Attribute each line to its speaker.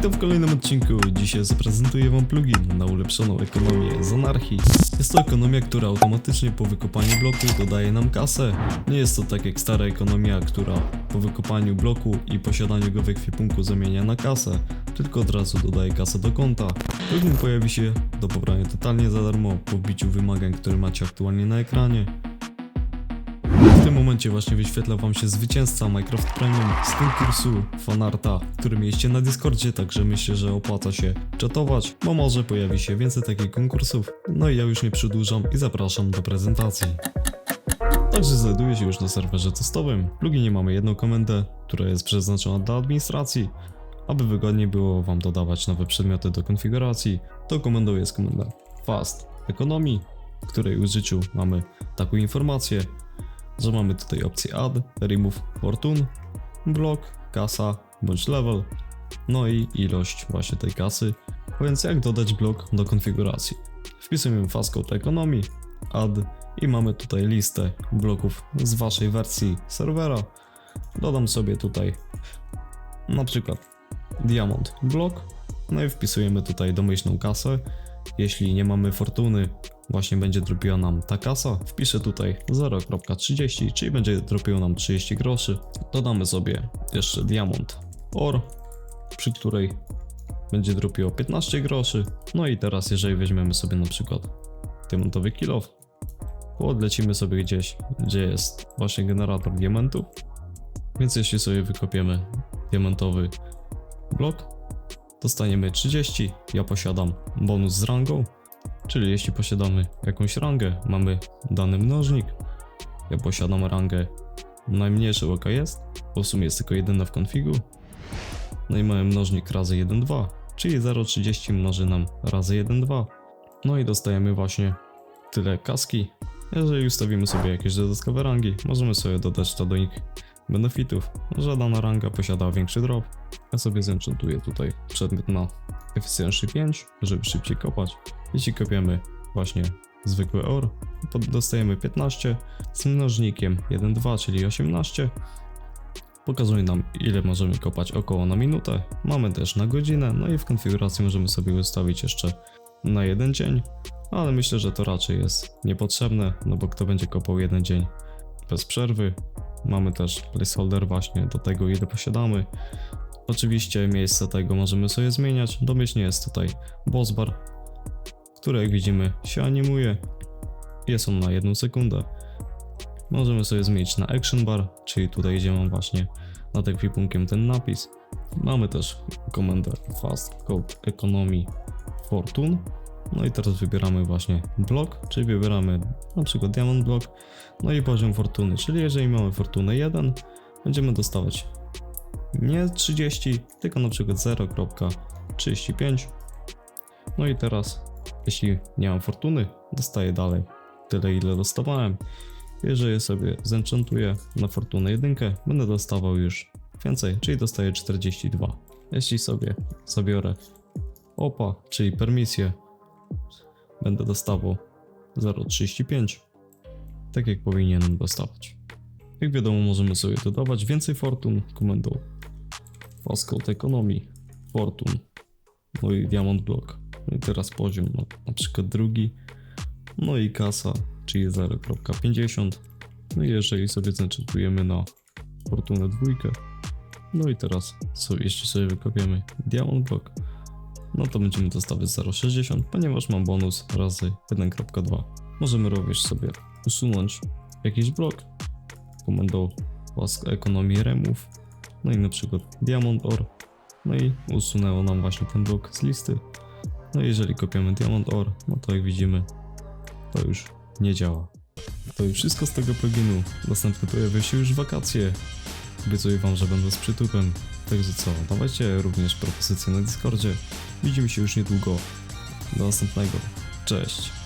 Speaker 1: Witam w kolejnym odcinku. Dzisiaj zaprezentuję Wam plugin na ulepszoną ekonomię z anarchii. Jest to ekonomia, która automatycznie po wykopaniu bloku dodaje nam kasę. Nie jest to tak jak stara ekonomia, która po wykopaniu bloku i posiadaniu go w ekwipunku zamienia na kasę, tylko od razu dodaje kasę do konta. Plugin pojawi się do pobrania totalnie za darmo po wbiciu wymagań, które macie aktualnie na ekranie. W tym momencie właśnie wyświetla wam się zwycięzca Minecraft Premium z konkursu fanarta, który mieliście na Discordzie, także myślę, że opłaca się czatować, bo może pojawi się więcej takich konkursów. No i ja już nie przedłużam i zapraszam do prezentacji. Także znajduję się już na serwerze testowym. W pluginie mamy jedną komendę, która jest przeznaczona dla administracji. Aby wygodniej było Wam dodawać nowe przedmioty do konfiguracji, to komendą jest komenda fast economy, w której użyciu mamy taką informację, że mamy tutaj opcję add, remove fortune, block, kasa bądź level, no i ilość właśnie tej kasy. A więc jak dodać blok do konfiguracji? Wpisujemy fastcode economy, add i mamy tutaj listę bloków z waszej wersji serwera. Dodam sobie tutaj na przykład diamond block, no i wpisujemy tutaj domyślną kasę. Jeśli nie mamy fortuny, właśnie będzie dropiła nam ta kasa. Wpiszę tutaj 0.30, czyli będzie dropiło nam 30 groszy. Dodamy sobie jeszcze diamond or, przy której będzie dropiło 15 groszy. No i teraz jeżeli weźmiemy sobie na przykład diamentowy kilof, odlecimy sobie gdzieś, gdzie jest właśnie generator diamentów. Więc jeśli sobie wykopiemy diamentowy blok, dostaniemy 30. Ja posiadam bonus z rangą, czyli jeśli posiadamy jakąś rangę, mamy dany mnożnik. Ja posiadam rangę najmniejszą jaka jest, bo w sumie jest tylko jedyna w konfigu. No i mamy mnożnik razy 1, 2, czyli 0,30 mnoży nam razy 1, 2. No i dostajemy właśnie tyle kaski. Jeżeli ustawimy sobie jakieś dodatkowe rangi, możemy sobie dodać to do nich benefitów, że dana ranga posiada większy drop. Ja sobie zenchantuję tutaj przedmiot na Efficiency 5, żeby szybciej kopać. Jeśli kopiemy właśnie zwykły or, dostajemy 15 z mnożnikiem 1,2, czyli 18. Pokazuje nam ile możemy kopać około na minutę. Mamy też na godzinę, no i w konfiguracji możemy sobie ustawić jeszcze na jeden dzień, ale myślę, że to raczej jest niepotrzebne, no bo kto będzie kopał jeden dzień bez przerwy. Mamy też placeholder właśnie do tego ile posiadamy. Oczywiście miejsce tego możemy sobie zmieniać. Domyślnie jest tutaj boss bar, który jak widzimy się animuje. Jest on na jedną sekundę. Możemy sobie zmienić na action bar, czyli tutaj gdzie mam właśnie nad ekwipunkiem ten napis. Mamy też komendę fast code economy fortune. No i teraz wybieramy właśnie blok, czyli wybieramy na przykład diamond block, no i poziom fortuny, czyli jeżeli mamy fortunę 1, będziemy dostawać nie 30, tylko na przykład 0.35. No i teraz, jeśli nie mam fortuny, dostaję dalej tyle, ile dostawałem. Jeżeli sobie zenchantuję na fortunę 1, będę dostawał już więcej, czyli dostaję 42. Jeśli sobie zabiorę opa, czyli permisję, będę dostawał 0,35, tak jak powinienem dostawać. Jak wiadomo, możemy sobie dodawać więcej fortun komendą Fastcode Economy, Fortun, no i Diamond Block. No i teraz poziom, na przykład drugi, no i kasa, czyli 0.50. No i jeżeli sobie zenchantujemy na Fortunę dwójkę, no i teraz sobie, jeśli sobie wykopiemy Diamond Block, no to będziemy dostawać 0,60, ponieważ mam bonus razy 1.2. Możemy również sobie usunąć jakiś blok komendą Fast Economy Remove, no i na przykład Diamond Ore, no i usunęło nam właśnie ten blok z listy. No i jeżeli kopiemy Diamond Ore, no to jak widzimy, to już nie działa. To już wszystko z tego pluginu. Następny pojawia się już wakacje. Obiecuję wam, że będę z przytupem. Także co, dawajcie również propozycje na Discordzie. Widzimy się już niedługo. Do następnego. Cześć.